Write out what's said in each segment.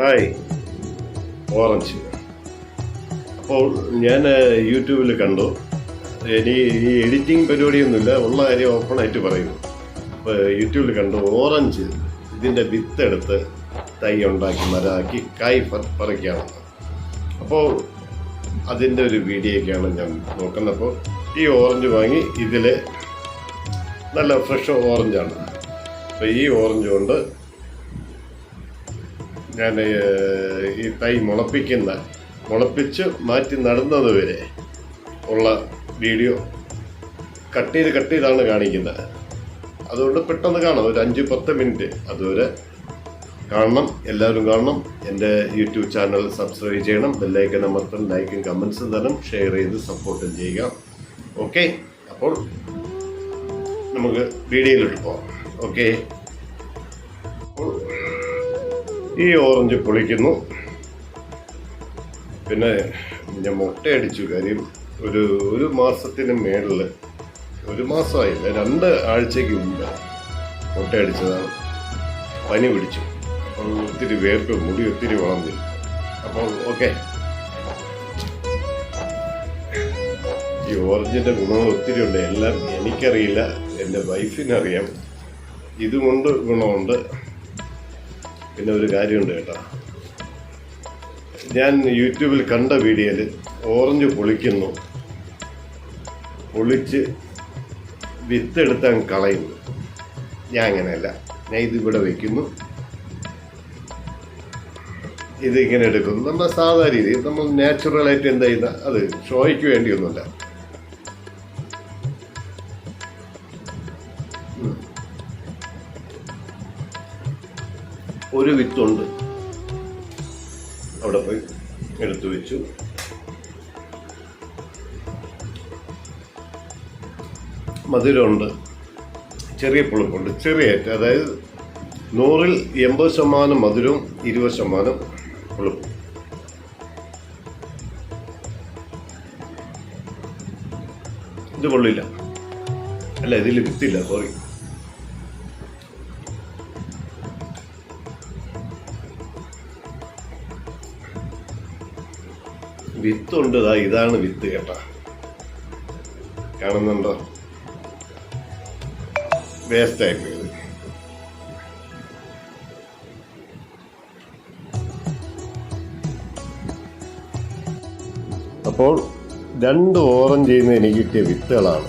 Hi. Orange. അപ്പോൾ ഞാൻ യൂട്യൂബിൽ കണ്ടു. ഇനി ഈ എഡിറ്റിംഗ് പരിപാടിയൊന്നുമില്ല ഉള്ള കാര്യം ഓപ്പണായിട്ട് പറയുന്നു അപ്പോൾ യൂട്യൂബിൽ കണ്ടു ഓറഞ്ച് ഇതിന്റെ വിത്തെടുത്ത് തൈ ഉണ്ടാക്കി മരമാക്കി കായ് പറിക്കുകയാണ് അപ്പോൾ അതിന്റെ ഒരു വീഡിയോയൊക്കെയാണ് ഞാൻ നോക്കുന്നത്. അപ്പോൾ ഈ ഓറഞ്ച് വാങ്ങി ഇതിൽ നല്ല ഫ്രഷ് ഓറഞ്ചാണ്. അപ്പോൾ ഈ ഓറഞ്ച് കൊണ്ട് ഞാൻ ഈ തൈ മുളപ്പിക്കുന്ന മുളപ്പിച്ച് മാറ്റി നടുന്നത് വരെ ഉള്ള വീഡിയോ കട്ട് ചെയ്ത് കട്ട് ചെയ്താണ് കാണിക്കുന്നത്. അതുകൊണ്ട് പെട്ടെന്ന് കാണാം. ഒരു അഞ്ച് പത്ത് മിനിറ്റ് അതുവരെ കാണണം. എല്ലാവരും കാണണം. എന്റെ യൂട്യൂബ് ചാനൽ സബ്സ്ക്രൈബ് ചെയ്യണം. ബെല്ലൈക്കൻ അമർത്തണം. ലൈക്കും കമൻസും തരണം. ഷെയർ ചെയ്ത് സപ്പോർട്ടും ചെയ്യുക. ഓക്കെ? അപ്പോൾ നമുക്ക് വീഡിയോയിലോട്ട് പോകാം ഓക്കെ? ഈ ഓറഞ്ച് പൊളിക്കുന്നു. പിന്നെ ഞാൻ മുട്ടയടിച്ചു. കാര്യം ഒരു ഒരു മാസത്തിന് മേളിൽ ഒരു മാസമായില്ല രണ്ട് ആഴ്ചയ്ക്ക് മുമ്പ് മുട്ടയടിച്ചതാണ്. പനി പിടിച്ചു. അപ്പോൾ ഒത്തിരി വേർപ്പ് മുടി ഒത്തിരി വളർന്നു. അപ്പോൾ ഓക്കെ. ഈ ഓറഞ്ചിന്റെ ഗുണങ്ങൾ ഒത്തിരി ഉണ്ട്. എല്ലാം എനിക്കറിയില്ല. എന്റെ വൈഫിനറിയാം. ഇതുകൊണ്ട് ഗുണമുണ്ട്. പിന്നെ ഒരു കാര്യമുണ്ട് കേട്ടോ. ഞാൻ യൂട്യൂബിൽ കണ്ട വീഡിയോയിൽ ഓറഞ്ച് പൊളിക്കുന്നു. പൊളിച്ച് വിത്തെടുത്ത് അങ്ങ് കളയുന്നു. ഞാൻ അങ്ങനെയല്ല. ഞാൻ ഇതിവിടെ വയ്ക്കുന്നു ഇതിങ്ങനെ എടുക്കുന്നു. നമ്മുടെ സാധാരണ രീതി നമ്മൾ നാച്ചുറലായിട്ട് എന്താ ചെയ്യുന്ന അത് ഷോയ്ക്ക് വേണ്ടിയൊന്നുമല്ല. ഒരു വിത്തുണ്ട്. അവിടെ പോയി എടുത്തു വെച്ചു. മധുരമുണ്ട്. ചെറിയ പുളിപ്പുണ്ട്. ചെറിയ ഏറ്റവും അതായത് നൂറിൽ എൺപത് ശതമാനം മധുരവും ഇരുപത് ശതമാനം പുളിപ്പും. ഇത് കൊള്ളില്ല. അല്ല ഇതിൽ വിത്തില്ല സോറി വിത്തുണ്ട്. ദാ ഇതാണ് വിത്ത് കേട്ടാ. കാണുന്നുണ്ടോ? വേസ്റ്റ് ആയിപ്പോയത് അപ്പോൾ രണ്ട് ഓറഞ്ച് ചെയ്യുന്ന എനിക്ക് കിട്ടിയ വിത്തുകളാണ്.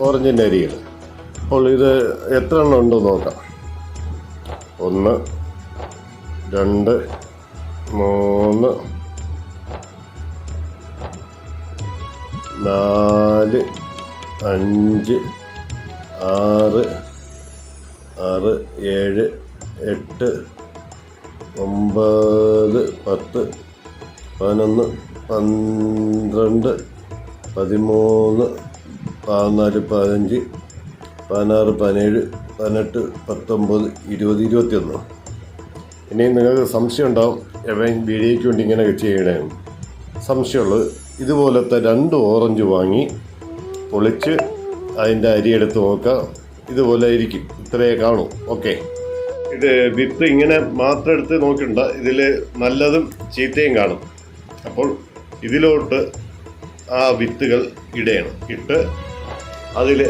ഓറഞ്ചിന്റെ അരികൾ. അപ്പോൾ ഇത് എത്ര എണ്ണം ഉണ്ടെന്ന് നോക്കാം. ഒന്ന് രണ്ട് മൂന്ന് നാല് അഞ്ച് ആറ് ആറ് ഏഴ് എട്ട് ഒമ്പത് പത്ത് പതിനൊന്ന് പന്ത്രണ്ട് പതിമൂന്ന് പതിനാല് പതിനഞ്ച് പതിനാറ് പതിനേഴ് പതിനെട്ട് പത്തൊമ്പത് ഇരുപത് ഇരുപത്തിയൊന്ന്. ഇനി നിങ്ങൾക്ക് സംശയം ഉണ്ടാവും എവൻ വീഡിയോയ്ക്ക് വേണ്ടി ഇങ്ങനെ ചെയ്യണേ. സംശയമുള്ളത് ഇതുപോലത്തെ രണ്ട് ഓറഞ്ച് വാങ്ങി പൊളിച്ച് അതിന്റെ അരി എടുത്ത് നോക്കുക ഇതുപോലെ ആയിരിക്കും ഇത്രയേ കാണൂ. ഓക്കെ. ഇത് വിത്ത് ഇങ്ങനെ മാത്രം എടുത്ത് നോക്കണ്ട. ഇതിൽ നല്ലതും ചീത്തയും കാണും. അപ്പോൾ ഇതിലോട്ട് ആ വിത്തുകൾ ഇടയണം ഇട്ട് അതിൽ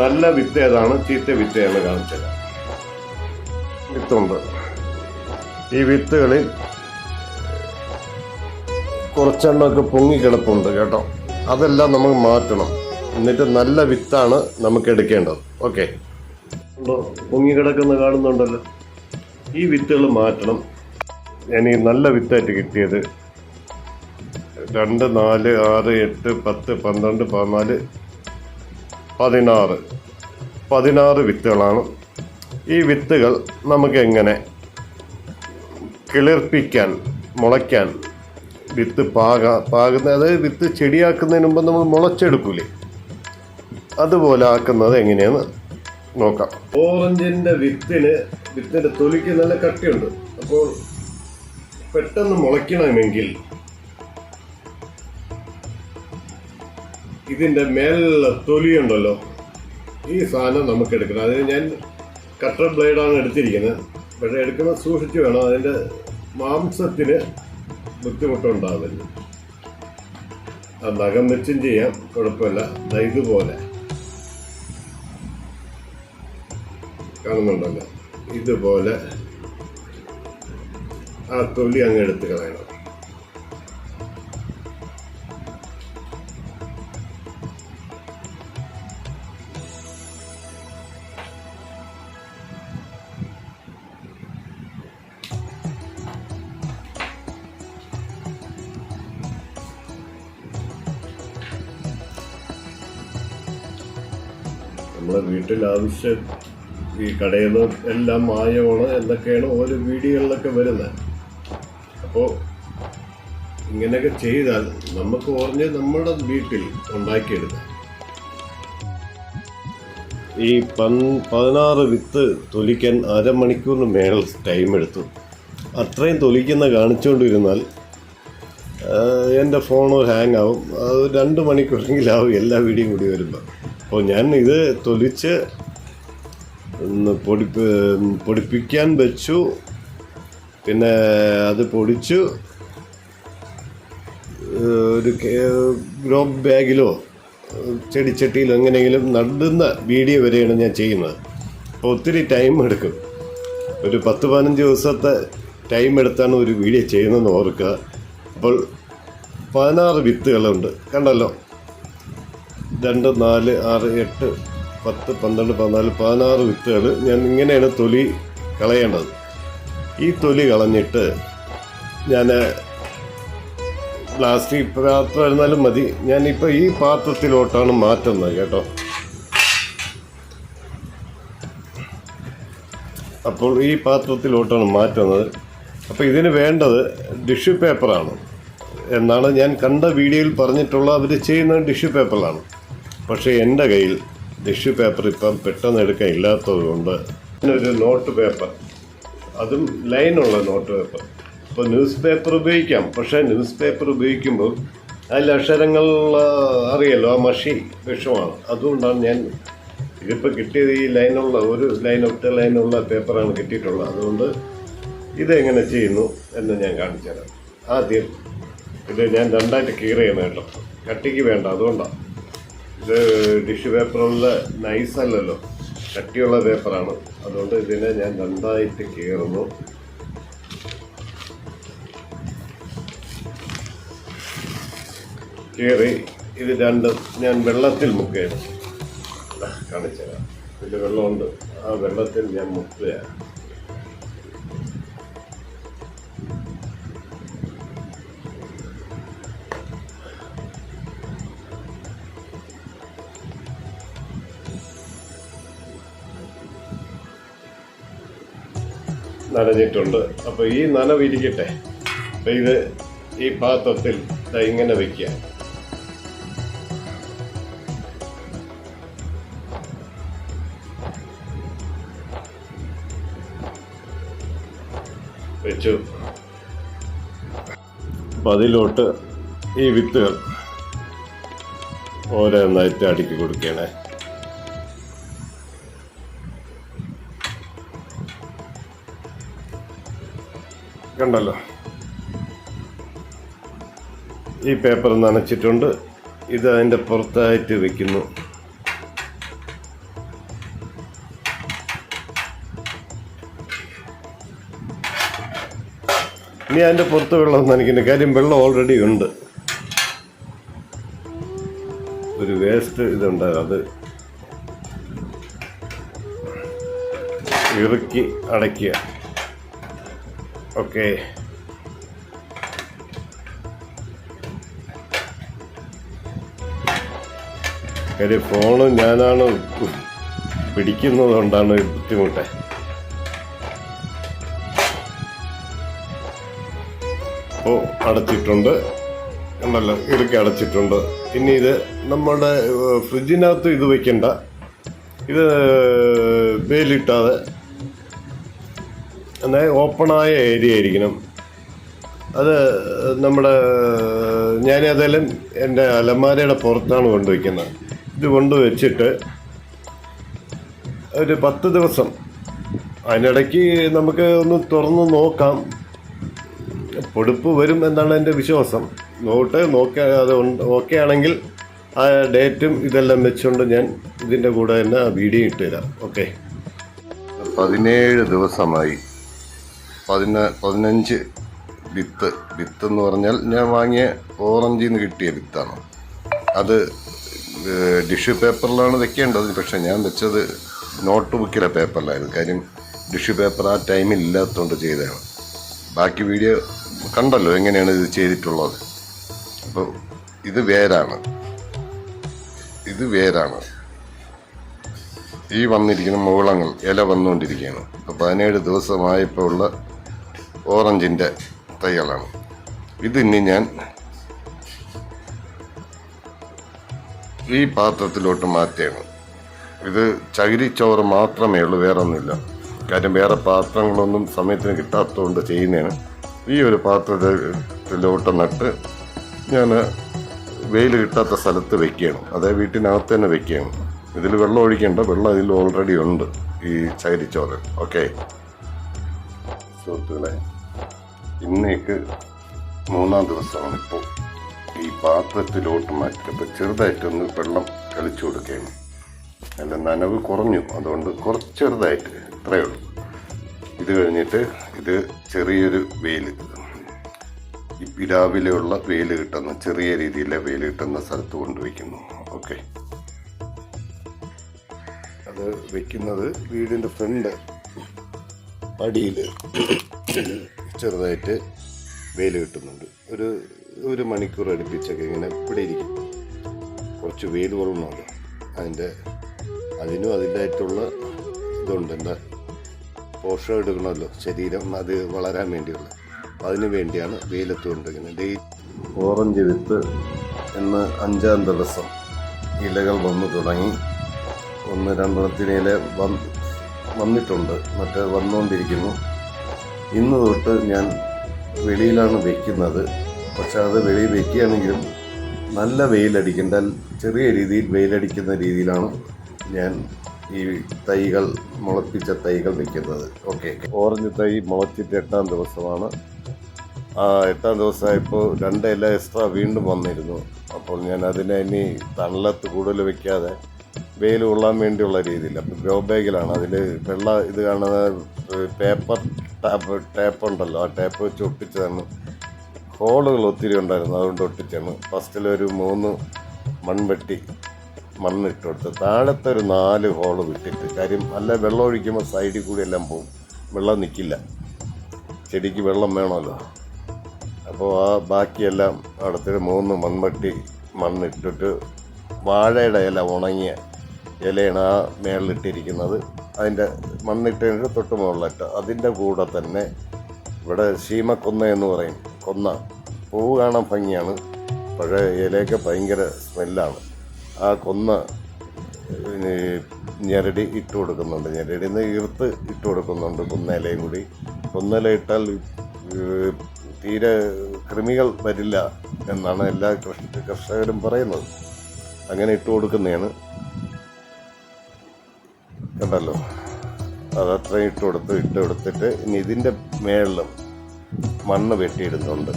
നല്ല വിത്ത് ഏതാണ്? ചീത്ത വിത്ത് ഏതാണ് കാണിച്ചത്? വിത്തുണ്ട്. ഈ വിത്തുകളിൽ കുറച്ചെണ്ണമൊക്കെ പൊങ്ങിക്കിടപ്പുണ്ട് കേട്ടോ. അതെല്ലാം നമുക്ക് മാറ്റണം. എന്നിട്ട് നല്ല വിത്താണ് നമുക്ക് എടുക്കേണ്ടത്. ഓക്കെ. പൊങ്ങിക്കിടക്കുന്ന കാണുന്നുണ്ടല്ലോ. ഈ വിത്തുകൾ മാറ്റണം. എനിക്ക് നല്ല വിത്തായിട്ട് കിട്ടിയത് രണ്ട് നാല് ആറ് എട്ട് പത്ത് പന്ത്രണ്ട് പതിനാല് പതിനാറ്. പതിനാറ് വിത്തുകളാണ്. ഈ വിത്തുകൾ നമുക്ക് എങ്ങനെ കിളിർപ്പിക്കാൻ മുളയ്ക്കാൻ വിത്ത് പാക പാകുന്ന അതായത് വിത്ത് ചെടിയാക്കുന്നതിന് മുമ്പ് നമ്മൾ മുളച്ചെടുക്കൂലേ? അതുപോലെ ആക്കുന്നത് എങ്ങനെയാന്ന് നോക്കാം. ഓറഞ്ചിന്റെ വിത്തിന് വിത്തിന്റെ തൊലിക്ക് നല്ല കട്ടിയുണ്ട്. അപ്പോൾ പെട്ടെന്ന് മുളയ്ക്കണമെങ്കിൽ ഇതിന്റെ മേലുള്ള തൊലിയുണ്ടല്ലോ. ഈ സാധനം നമുക്ക് എടുക്കണം. അതിന് ഞാൻ കട്ടർ ബ്ലേഡാണ് എടുത്തിരിക്കുന്നത്. പക്ഷേ എടുക്കുമ്പോൾ സൂക്ഷിച്ച് വേണം. അതിന്റെ മാംസത്തിന് ബുദ്ധിമുട്ടുണ്ടാവില്ല ആ നഖം വെച്ചും ചെയ്യാം കുഴപ്പമില്ല. ഇതുപോലെ. കാണുന്നുണ്ടല്ലോ? ഇതുപോലെ ആ തൊലി അങ്ങ് എടുത്ത് കളയണം. നമ്മുടെ വീട്ടിൽ ആവശ്യം ഈ കടയിൽ നിന്ന് എല്ലാം മായമാണ് എന്നൊക്കെയാണ് ഓരോ വീഡിയോകളിലൊക്കെ വരുന്നത്. അപ്പോൾ ഇങ്ങനെയൊക്കെ ചെയ്താൽ നമുക്ക് ഓർഞ്ഞ് നമ്മുടെ വീട്ടിൽ ഉണ്ടാക്കിയെടുക്കാം. ഈ പൻ പതിനാറ് വിത്ത് തൊലിക്കാൻ അരമണിക്കൂറിന് മേൽ ടൈം എടുത്തു. അത്രയും തൊലിക്കുന്ന കാണിച്ചുകൊണ്ടിരുന്നാൽ എന്റെ ഫോൺ ഹാങ് ആവും. അത് രണ്ട് മണിക്കൂറെങ്കിലാവും എല്ലാ വീഡിയോയും കൂടി വരുമ്പോൾ അപ്പോൾ ഞാൻ ഇത് തൊലിച്ച് പൊടി പൊടിപ്പ് പൊടിപ്പിക്കാൻ വെച്ചു. പിന്നെ അത് പൊടിച്ചു. ഒരു ഗ്രോ ബാഗിലോ ചെടിച്ചട്ടിയിലോ എങ്ങനെയെങ്കിലും നടുന്ന വീഡിയോ വരെയാണ് ഞാൻ ചെയ്യുന്നത്. അപ്പോൾ ഒത്തിരി ടൈം എടുക്കും. ഒരു പത്ത് പതിനഞ്ച് ദിവസത്തെ ടൈം എടുത്താണ് ഒരു വീഡിയോ ചെയ്യുന്നതെന്ന് ഓർക്കുക. അപ്പോൾ പതിനാറ് വിത്തുകളുണ്ട്. കണ്ടല്ലോ? രണ്ട് നാല് ആറ് എട്ട് പത്ത് പന്ത്രണ്ട് പതിനാല് പതിനാറ് വിത്തുകൾ ഞാൻ ഇങ്ങനെയാണ് തൊലി കളയേണ്ടത്. ഈ തൊലി കളഞ്ഞിട്ട് ഞാൻ പ്ലാസ്റ്റിക് പാത്രം ഇരുന്നാലും മതി. ഞാനിപ്പോൾ ഈ പാത്രത്തിലോട്ടാണ് മാറ്റുന്നത് കേട്ടോ. അപ്പോൾ ഈ പാത്രത്തിലോട്ടാണ് മാറ്റുന്നത്. അപ്പോൾ ഇതിന് വേണ്ടത് ടിഷ്യൂ പേപ്പറാണ്. എന്നാണ് ഞാൻ കണ്ട വീഡിയോയിൽ പറഞ്ഞിട്ടുള്ള അവർ ചെയ്യുന്നത് ടിഷ്യൂ പേപ്പറിലാണ് പക്ഷേ എന്റെ കയ്യിൽ ടിഷ്യൂ പേപ്പർ ഇപ്പം പെട്ടെന്ന് എടുക്കാൻ ഇല്ലാത്തത് കൊണ്ട് ഒരു നോട്ട് പേപ്പർ. അതും ലൈനുള്ള നോട്ട് പേപ്പർ. ഇപ്പോൾ ന്യൂസ് പേപ്പർ ഉപയോഗിക്കാം. പക്ഷേ ന്യൂസ് പേപ്പർ ഉപയോഗിക്കുമ്പോൾ അതിൽ അക്ഷരങ്ങൾ അറിയല്ലോ അറിയാലോ ആ മഷി വിഷമാണ്. അതുകൊണ്ടാണ് ഞാൻ ഇതിപ്പോൾ കിട്ടിയത് ഈ ലൈനുള്ള ഒരു ലൈൻ ഒറ്റ ലൈനുള്ള പേപ്പറാണ് കിട്ടിയിട്ടുള്ളത്. അതുകൊണ്ട് ഇതെങ്ങനെ ചെയ്യുന്നു എന്ന് ഞാൻ കാണിച്ചു തരാം ആദ്യം ഇത് ഞാൻ രണ്ടായിട്ട് കീർ ചെയ്യണം കേട്ടോ. കട്ടിക്ക് വേണ്ട അതുകൊണ്ടാണ്. ഇത് ടിഷ്യൂ പേപ്പറുള്ള നൈസ് അല്ലല്ലോ കട്ടിയുള്ള പേപ്പറാണ്. അതുകൊണ്ട് ഇതിനെ ഞാൻ നന്നായിട്ട് കീറുന്നു. കീറി ഇത് രണ്ടും ഞാൻ വെള്ളത്തിൽ മുക്കുകയാണ്. കാണിച്ചു തരാം ഇതിൽ വെള്ളമുണ്ട്. ആ വെള്ളത്തിൽ ഞാൻ മുക്കുകയാണ്. നനഞ്ഞിട്ടുണ്ട്. അപ്പോൾ ഈ നനവിരിക്കട്ടെ. അപ്പൊ ഇത് ഈ പാത്രത്തിൽ ഇങ്ങനെ വെക്കുക. വെച്ചു. അപ്പം അതിലോട്ട് ഈ വിത്തുകൾ ഓരോന്നായിട്ട് അടുക്കി കൊടുക്കണേ കണ്ടല്ലോ. ഈ പേപ്പർ നനച്ചിട്ടുണ്ട്. ഇത് അതിന്റെ പുറത്തായിട്ട് വെക്കുന്നു. ഇനി അതിന്റെ പുറത്ത് വെള്ളം നനയ്ക്കുന്ന. കാര്യം വെള്ളം ഓൾറെഡി ഉണ്ട്. ഒരു വേസ്റ്റ് ഇതുണ്ട്. അത് ഇറുക്കി അടയ്ക്കുക. ഓക്കെ കാര്യം ഫോണ് ഞാനാണ് പിടിക്കുന്നത് കൊണ്ടാണ് ഈ ബുദ്ധിമുട്ട്. അപ്പോൾ അടച്ചിട്ടുണ്ട്. ഉണ്ടല്ലോ ഇറുക്കി അടച്ചിട്ടുണ്ട്. ഇനി ഇത് നമ്മുടെ ഫ്രിഡ്ജിനകത്ത് ഇത് വയ്ക്കണ്ട ഇത് വെയിലിട്ടാതെ എന്നാൽ ഓപ്പണായ ഏരിയ ആയിരിക്കണം. അത് നമ്മുടെ ഞാൻ ഏതായാലും എന്റെ അലമാരയുടെ പുറത്താണ് കൊണ്ടുവയ്ക്കുന്നത്. ഇത് കൊണ്ടുവച്ചിട്ട് ഒരു പത്ത് ദിവസം അതിനിടയ്ക്ക് നമുക്ക് ഒന്ന് തുറന്ന് നോക്കാം. പൊടുപ്പ് വരും എന്നാണ് എന്റെ വിശ്വാസം. നോട്ട് നോക്കി അത് ഓക്കെ ആണെങ്കിൽ ആ ഡേറ്റും ഇതെല്ലാം വെച്ചുകൊണ്ട് ഞാൻ ഇതിന്റെ കൂടെ തന്നെ വീഡിയോ ഇട്ടുതരാം ഓക്കെ. പതിനേഴ് ദിവസമായി. പതിന പതിനഞ്ച് വിത്ത് വിത്ത് എന്ന് പറഞ്ഞാൽ ഞാൻ വാങ്ങിയ ഓറഞ്ചിൽ നിന്ന് കിട്ടിയ വിത്താണ്. അത് ഡിഷ്യൂ പേപ്പറിലാണ് വെക്കേണ്ടത്. പക്ഷേ ഞാൻ വെച്ചത് നോട്ട് ബുക്കിലെ പേപ്പറിലായിരുന്നു. കാര്യം ഡിഷ്യൂ പേപ്പർ ആ ടൈമിൽ ഇല്ലാത്തതുകൊണ്ട് ചെയ്തതാണ്. ബാക്കി വീഡിയോ കണ്ടല്ലോ എങ്ങനെയാണ് ഇത് ചെയ്തിട്ടുള്ളത്. അപ്പോൾ ഇത് വേരാണ്. ഇത് വേരാണ്. ഈ വന്നിരിക്കുന്ന മുകളങ്ങൾ ഇല വന്നുകൊണ്ടിരിക്കുകയാണ് അപ്പോൾ പതിനേഴ് ദിവസമായപ്പോൾ ഉള്ള ഓറഞ്ചിന്റെ തൈകളാണ് ഇനി ഞാൻ ഈ പാത്രത്തിലോട്ട് മാറ്റുകയാണ്. ഇത് ചകിരിച്ചോറ് മാത്രമേ ഉള്ളൂ വേറെ ഒന്നുമില്ല കാര്യം വേറെ പാത്രങ്ങളൊന്നും സമയത്തിന് കിട്ടാത്തതുകൊണ്ട് ചെയ്യുന്നതാണ്. ഈ ഒരു പാത്രത്തിലോട്ട് നട്ട് ഞാൻ വെയിൽ കിട്ടാത്ത സ്ഥലത്ത് വെക്കുകയാണ്. അതേ വീട്ടിനകത്ത് തന്നെ വെക്കുകയാണ്. ഇതിൽ വെള്ളം ഒഴിക്കേണ്ട വെള്ളം ഇതിൽ ഓൾറെഡി ഉണ്ട് ഈ ചകിരിച്ചോറ്. ഓക്കെ സുഹൃത്തുക്കളെ ഇന്നേക്ക് മൂന്നാം ദിവസമാണ് ഇപ്പോൾ. ഈ പാത്രത്തിലോട്ട് മാറ്റിയപ്പോൾ ചെറുതായിട്ടൊന്ന് വെള്ളം കളിച്ചു കൊടുക്കുകയാണ്. അല്ല നനവ് കുറഞ്ഞു. അതുകൊണ്ട് കുറച്ച് ചെറുതായിട്ട് ഇത്രയേ ഉള്ളൂ. ഇത് കഴിഞ്ഞിട്ട് ഇത് ചെറിയൊരു വെയിൽ രാവിലെയുള്ള വെയിൽ കിട്ടുന്ന ചെറിയ രീതിയിലെ വെയിൽ കിട്ടുന്ന സ്ഥലത്ത് കൊണ്ടുവയ്ക്കുന്നു. ഓക്കെ. അത് വെക്കുന്നത് വീടിന്റെ ഫ്രണ്ട് പടിയിൽ ചെറുതായിട്ട് വെയിൽ കിട്ടുന്നുണ്ട്. ഒരു ഒരു മണിക്കൂർ അടുപ്പിച്ചൊക്കെ ഇങ്ങനെ ഇവിടെ ഇരിക്കും. കുറച്ച് വെയിൽ കൊള്ളണമല്ലോ അതിന്റെ അതിനും അതിന്റെതായിട്ടുള്ള ഇതുണ്ട്. എന്താ പോഷകം എടുക്കണമല്ലോ. ശരീരം അത് വളരാൻ വേണ്ടിയുള്ള. അതിനു വേണ്ടിയാണ് വെയിലത്ത് ഇങ്ങനെ ഡേ ഓറഞ്ച് വിത്ത് എന്ന് അഞ്ചാം ദിവസം ഇലകൾ വന്നു തുടങ്ങി. ഒന്ന് രണ്ടെണ്ണത്തിന് ഇല വന്ന് വന്നിട്ടുണ്ട്. മറ്റേ വന്നുകൊണ്ടിരിക്കുന്നു. ഇന്ന് തൊട്ട് ഞാൻ വെളിയിലാണ് വെക്കുന്നത്. പക്ഷെ അത് വെളിയിൽ വെക്കുകയാണെങ്കിലും നല്ല വെയിലടിക്കേണ്ട ചെറിയ രീതിയിൽ വെയിലടിക്കുന്ന രീതിയിലാണ് ഞാൻ ഈ തൈകൾ മുളപ്പിച്ച തൈകൾ വെക്കുന്നത്. ഓക്കെ. ഓറഞ്ച് തൈ മുളച്ചിട്ട് എട്ടാം ദിവസമാണ്. ആ എട്ടാം ദിവസമായപ്പോൾ രണ്ട് എക്സ്ട്രാ വീണ്ടും വന്നിരുന്നു. അപ്പോൾ ഞാൻ അതിനെ ഇനി തണലത്ത് കൂടുതൽ വെക്കാതെ വെയിൽ കൊള്ളാൻ വേണ്ടിയുള്ള രീതിയിൽ. അപ്പോൾ ഗ്രോ ബാഗിലാണ്. അതിൽ വെള്ള ഇത് കാണുന്ന പേപ്പർ ടാപ്പ് ടേപ്പ് ഉണ്ടല്ലോ. ആ ടേപ്പ് വെച്ച് ഒട്ടിച്ചതാണ്. ഹോളുകൾ ഒത്തിരി ഉണ്ടായിരുന്നു. അതുകൊണ്ട് ഒട്ടിച്ചാണ്. ഫസ്റ്റിലൊരു മൂന്ന് മൺവെട്ടി മണ്ണിട്ട് കൊടുത്ത് താഴത്തെ ഒരു നാല് ഹോൾ വിട്ടിട്ട് കാര്യം നല്ല വെള്ളം ഒഴിക്കുമ്പോൾ സൈഡിൽ കൂടി എല്ലാം പോകും. വെള്ളം നിൽക്കില്ല ചെടിക്ക് വെള്ളം വേണമല്ലോ. അപ്പോൾ ആ ബാക്കിയെല്ലാം അവിടുത്തെ മൂന്ന് മൺവെട്ടി മണ്ണിട്ടിട്ട് വാഴയുടെ ഇല ഉണങ്ങിയ ഇലയാണ് ആ മേളിലിട്ടിരിക്കുന്നത്. അതിന്റെ മണ്ണിട്ടതിന്റെ തൊട്ട് മുകളിലിട്ട് അതിന്റെ കൂടെ തന്നെ ഇവിടെ ശീമക്കൊന്ന എന്ന് പറയും. കൊന്ന. പൂവ് കാണാൻ ഭംഗിയാണ്. പക്ഷേ ഇലയൊക്കെ ഭയങ്കര സ്മെല്ലാണ്. ആ കൊന്ന ഞെരടി ഇട്ട് കൊടുക്കുന്നുണ്ട്. ഞെരടിയിൽ നിന്ന് ഈർത്ത് ഇട്ട് കൊടുക്കുന്നുണ്ട് കൊന്നയിലയും കൂടി. കൊന്നയില ഇട്ടാൽ തീരെ കൃമികൾ വരില്ല എന്നാണ് എല്ലാ കർഷ- കർഷകരും പറയുന്നത്. അങ്ങനെ ഇട്ട് കൊടുക്കുന്നതാണ്. കണ്ടല്ലോ അത്രയും ഇട്ട് കൊടുത്ത് ഇട്ട് കൊടുത്തിട്ട് ഇനി ഇതിന്റെ മേളിലും മണ്ണ് വെട്ടിയിടുന്നുണ്ട്.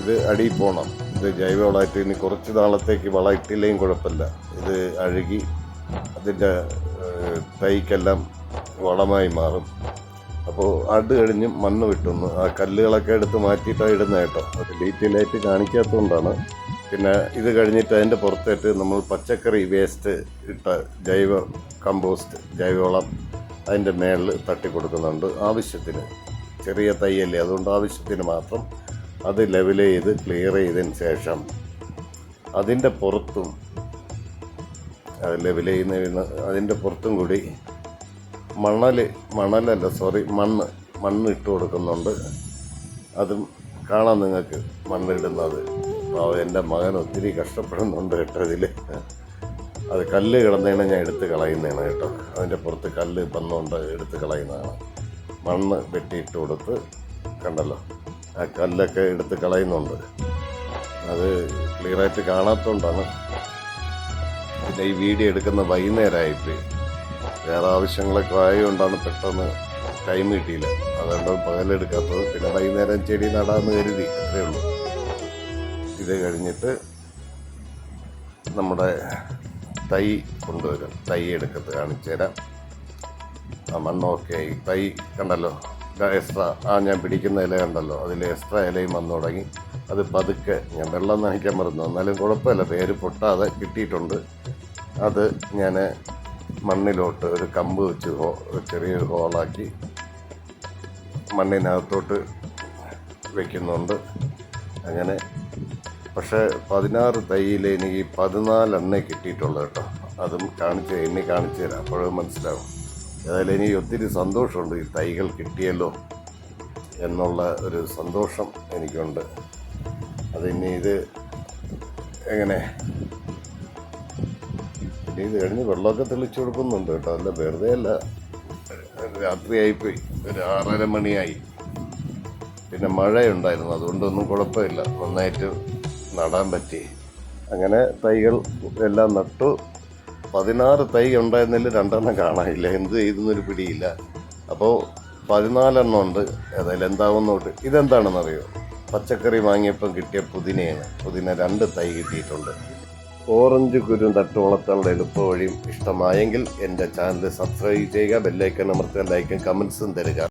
ഇത് അടിയിൽ പോകണം ഇത് ജൈവവളമായിട്ട് ഇനി കുറച്ച് നാളത്തേക്ക് വളം ഇട്ടില്ലെങ്കിൽ കുഴപ്പമില്ല. ഇത് അഴുകി അതിന്റെ തൈക്കെല്ലാം വളമായി മാറും. അപ്പോൾ അത് കഴിഞ്ഞ് മണ്ണ് വിട്ടുന്നു. ആ കല്ലുകളൊക്കെ എടുത്ത് മാറ്റിയിട്ടാണ് ഇടുന്നത് കേട്ടോ. അത് ഡീറ്റെയിൽ ആയിട്ട് കാണിക്കാത്തതുകൊണ്ടാണ് പിന്നെ ഇത് കഴിഞ്ഞിട്ട് അതിന്റെ പുറത്തേട്ട് നമ്മൾ പച്ചക്കറി വേസ്റ്റ് ഇട്ട ജൈവ കമ്പോസ്റ്റ് ജൈവവളം അതിന്റെ മേളിൽ തട്ടി കൊടുക്കുന്നുണ്ട്. ആവശ്യത്തിന്. ചെറിയ തൈയല്ലേ അതുകൊണ്ട് ആവശ്യത്തിന് മാത്രം അത് ലെവൽ ചെയ്ത് ക്ലിയർ ചെയ്തതിന് ശേഷം അതിന്റെ പുറത്തും അത് ലെവൽ ചെയ്യുന്നതിന് അതിന്റെ പുറത്തും കൂടി മണൽ മണലല്ല സോറി മണ്ണ് മണ്ണ് ഇട്ട് കൊടുക്കുന്നുണ്ട്. അതും കാണാം നിങ്ങൾക്ക് മണ്ണിടുന്നത്. അപ്പോൾ എന്റെ മകൻ ഒത്തിരി കഷ്ടപ്പെടുന്നുണ്ട് കേട്ടോ ഇതിൽ അത് കല്ല് കിടന്നതിനെ ഞാൻ എടുത്ത് കളയുന്നതാണ് കേട്ടോ. അതിന്റെ പുറത്ത് കല്ല് വന്നുകൊണ്ട് എടുത്ത് കളയുന്നതാണ്. മണ്ണ് വെട്ടിയിട്ട് കൊടുത്ത് കണ്ടല്ലോ ആ കല്ലൊക്കെ എടുത്ത് കളയുന്നുണ്ട്. അത് ക്ലിയറായിട്ട് കാണാത്തതുകൊണ്ടാണ് പിന്നെ ഈ വീഡിയോ എടുക്കുന്ന വൈകുന്നേരമായിപ്പോയി വേറെ ആവശ്യങ്ങളൊക്കെ ആയതുകൊണ്ടാണ് പെട്ടെന്ന് ടൈം കിട്ടിയില്ല. അതുകൊണ്ട് പകലെടുക്കാത്തത്. പിന്നെ വൈകുന്നേരം ചെടി നടാമെന്ന് കരുതി അത്രയേ ഉള്ളൂ. ഇത് കഴിഞ്ഞിട്ട് നമ്മുടെ തൈ കൊണ്ടുവരും. തൈ എടുക്കത്ത് കാണിച്ചു തരാം. ആ മണ്ണൊക്കെ ആയി. തൈ കണ്ടല്ലോ? എക്സ്ട്രാ ആ ഞാൻ പിടിക്കുന്ന ഇല കണ്ടല്ലോ? അതിൽ എക്സ്ട്രാ ഇലയും വന്നു തുടങ്ങി. അത് പതുക്കെ ഞാൻ വെള്ളം നനയ്ക്കാൻ മറന്നു. എന്നാലും കുഴപ്പമില്ല. പേര് പൊട്ടാതെ കിട്ടിയിട്ടുണ്ട്. അത് ഞാൻ മണ്ണിലോട്ട് ഒരു കമ്പ് വെച്ച് ഹോ ചെറിയൊരു ഹോളാക്കി മണ്ണിനകത്തോട്ട് വയ്ക്കുന്നുണ്ട് അങ്ങനെ പക്ഷേ പതിനാറ് തൈയിൽ എനിക്ക് പതിനാലെണ്ണേ കിട്ടിയിട്ടുള്ളൂ കേട്ടോ. അതും കാണിച്ച് എണ്ണി കാണിച്ചു തരാം. അപ്പോഴും മനസ്സിലാവും. ഏതായാലും എനിക്ക് ഒത്തിരി സന്തോഷമുണ്ട് ഈ തൈകൾ കിട്ടിയല്ലോ എന്നുള്ള ഒരു സന്തോഷം എനിക്കുണ്ട്. അതിനി ഇത് എങ്ങനെ? ഇനി ഇത് കഴിഞ്ഞ് വെള്ളമൊക്കെ തെളിച്ചു കൊടുക്കുന്നുണ്ട് കേട്ടോ. അല്ല വെറുതെ അല്ല. രാത്രിയായിപ്പോയി ഒരു ആറര മണിയായി. പിന്നെ മഴയുണ്ടായിരുന്നു. അതുകൊണ്ടൊന്നും കുഴപ്പമില്ല. നന്നായിട്ട് നടാൻ പറ്റി. അങ്ങനെ തൈകൾ എല്ലാം നട്ടു. പതിനാറ് തൈ ഉണ്ടായിരുന്നതിൽ രണ്ടെണ്ണം കാണാനില്ല. എന്ത് ചെയ്തെന്നൊരു പിടിയില്ല. അപ്പോൾ പതിനാലെണ്ണം ഉണ്ട്. ഏതായാലും എന്താവുന്നോട്ട്. ഇതെന്താണെന്നറിയോ? പച്ചക്കറി വാങ്ങിയപ്പം കിട്ടിയ പുതിനയാണ്. പുതിന രണ്ട് തൈ കിട്ടിയിട്ടുണ്ട്. ഓറഞ്ച് കുരു തട്ട് എളുപ്പ വഴിയും ഇഷ്ടമായെങ്കിൽ എന്റെ ചാനൽ സബ്സ്ക്രൈബ് ചെയ്യുക ബെല്ലൈക്കൺ അമർത്തുക ലൈക്കും കമൻസും തരിക.